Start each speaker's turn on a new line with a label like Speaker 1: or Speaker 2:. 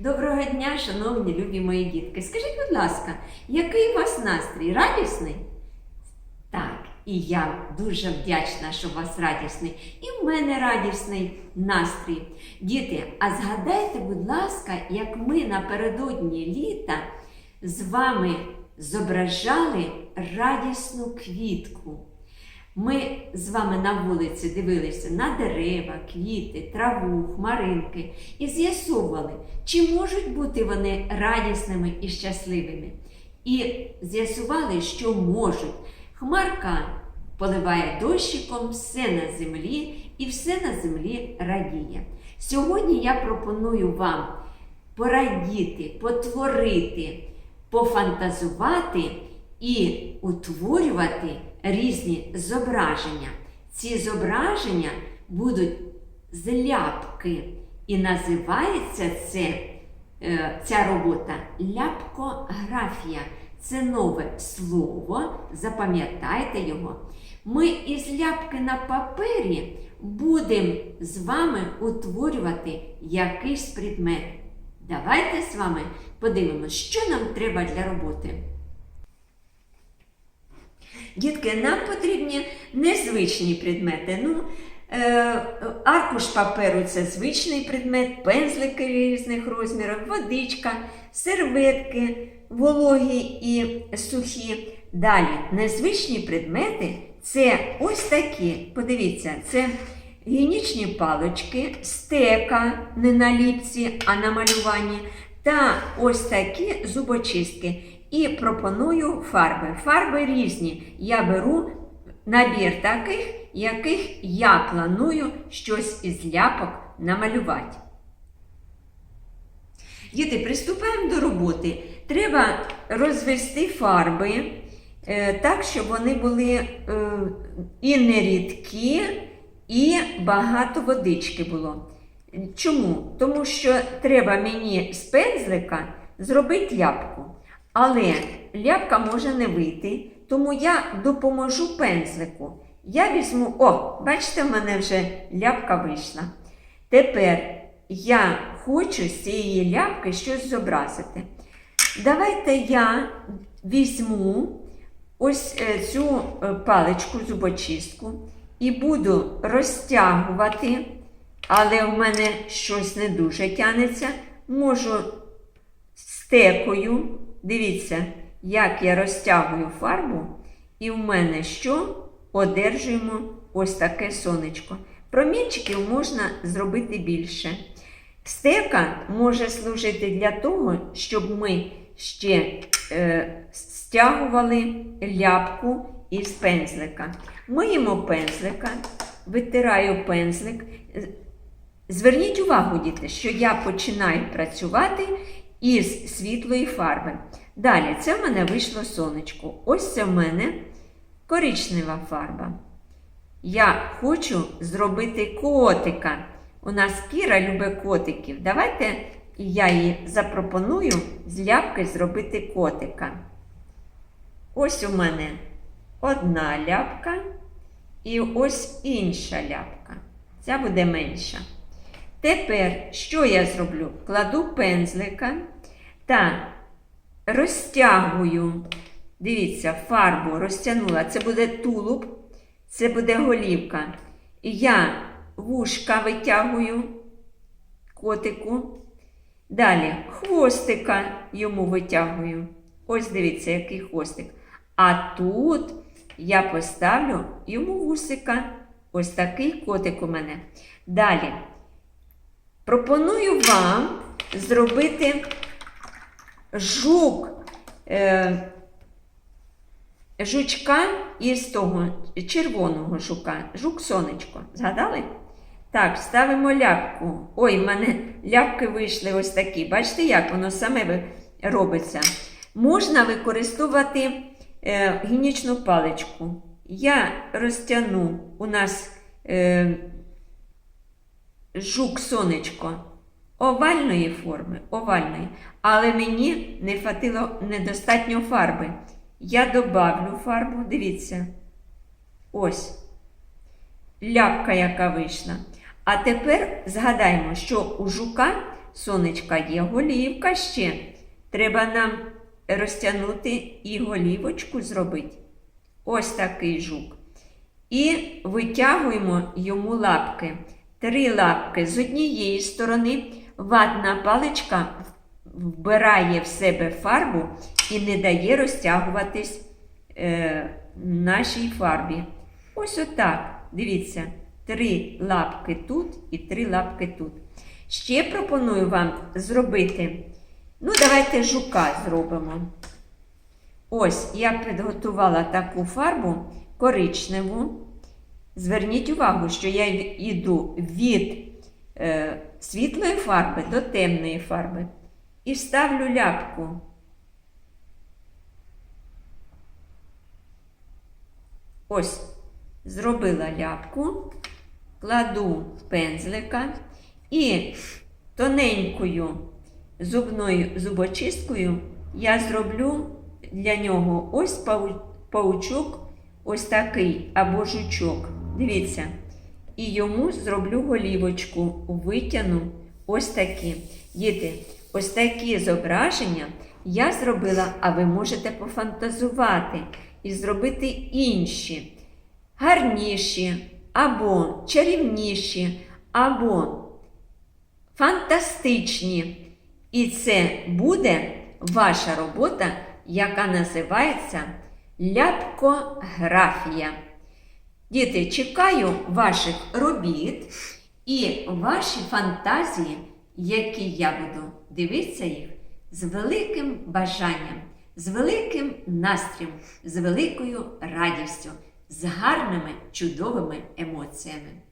Speaker 1: Доброго дня, шановні любі мої дітки. Скажіть, будь ласка, який у вас настрій? Радісний? Так, і я дуже вдячна, що у вас радісний. І в мене радісний настрій. Діти, а згадайте, будь ласка, як ми напередодні літа з вами зображали радісну квітку. Ми з вами на вулиці дивилися на дерева, квіти, траву, хмаринки і з'ясовували, чи можуть бути вони радісними і щасливими. І з'ясували, що можуть. Хмарка поливає дощиком все на землі, і все на землі радіє. Сьогодні я пропоную вам порадіти, потворити, пофантазувати і утворювати різні зображення. Ці зображення будуть з ляпки. І називається це, е, ця робота ляпкографія. Це нове слово, запам'ятайте його. Ми із ляпки на папері будемо з вами утворювати якийсь предмет. Давайте з вами подивимося, що нам треба для роботи. Дітки, нам потрібні незвичні предмети. Ну, е, аркуш паперу це звичний предмет, пензлики різних розмірів, водичка, серветки, вологі і сухі. Далі, незвичні предмети це ось такі. Подивіться, це гігієнічні палочки, стека не на ліпці, а на малюванні. Та ось такі зубочистки. І пропоную фарби. Фарби різні. Я беру набір таких, яких я планую щось із ляпок намалювати. Діти, приступаємо до роботи. Треба розвести фарби е, так, щоб вони були е, і не рідкі, і багато водички було. Чому? Тому що треба мені з пензлика зробити ляпку. Але ляпка може не вийти, тому я допоможу пензлику. Я візьму, о, бачите, в мене вже ляпка вийшла. Тепер я хочу з цієї ляпки щось зобразити. Давайте я візьму ось е, цю е, паличку зубочистку і буду розтягувати, але в мене щось не дуже тянеться. Можу стекою. Дивіться, як я розтягую фарбу, і в мене що? Одержуємо ось таке сонечко. Промінчиків можна зробити більше. Стека може служити для того, щоб ми ще е, стягували ляпку із пензлика. Миємо пензлика, витираю пензлик. Зверніть увагу, діти, що я починаю працювати із світлої фарби. Далі, це в мене вийшло сонечко. Ось це в мене коричнева фарба. Я хочу зробити котика. У нас Кіра любить котиків. Давайте я їй запропоную з ляпки зробити котика. Ось у мене одна ляпка і ось інша ляпка. Ця буде менша. Тепер, що я зроблю? Кладу пензлика та розтягую, дивіться, фарбу розтягнула. Це буде тулуб, це буде голівка. Я вушка витягую котику. Далі хвостика йому витягую. Ось дивіться, який хвостик. А тут я поставлю йому вусика. Ось такий котик у мене. Далі. Пропоную вам зробити жук, е, жучка із того червоного жука, жук сонечко. Згадали? Так, ставимо ляпку. Ой, в мене ляпки вийшли ось такі. Бачите, як воно саме робиться. Можна використовувати е, гінічну паличку. Я розтягну у нас. Е, жук сонечко овальної форми, овальної, але мені не хватило недостатньо фарби. Я добавлю фарбу, дивіться. Ось ляпка, яка вийшла. А тепер згадаємо, що у жука сонечка є голівка ще. Треба нам розтягнути і голівочку зробити. Ось такий жук. І витягуємо йому лапки. Три лапки з однієї сторони. Ватна паличка вбирає в себе фарбу і не дає розтягуватись е, нашій фарбі. Ось отак. Дивіться, три лапки тут і три лапки тут. Ще пропоную вам зробити. Ну, давайте жука зробимо. Ось я підготувала таку фарбу коричневу. Зверніть увагу, що я йду від е, світлої фарби до темної фарби і ставлю ляпку. Ось, зробила ляпку, кладу пензлика і тоненькою зубною зубочисткою я зроблю для нього ось паучок, ось такий або жучок. Дивіться. І йому зроблю голівочку, витягну ось такі. Діти, ось такі зображення я зробила, а ви можете пофантазувати і зробити інші, гарніші, або чарівніші, або фантастичні. І це буде ваша робота, яка називається ляпкографія. Діти, чекаю ваших робіт і ваші фантазії, які я буду дивитися їх з великим бажанням, з великим настроєм, з великою радістю, з гарними чудовими емоціями.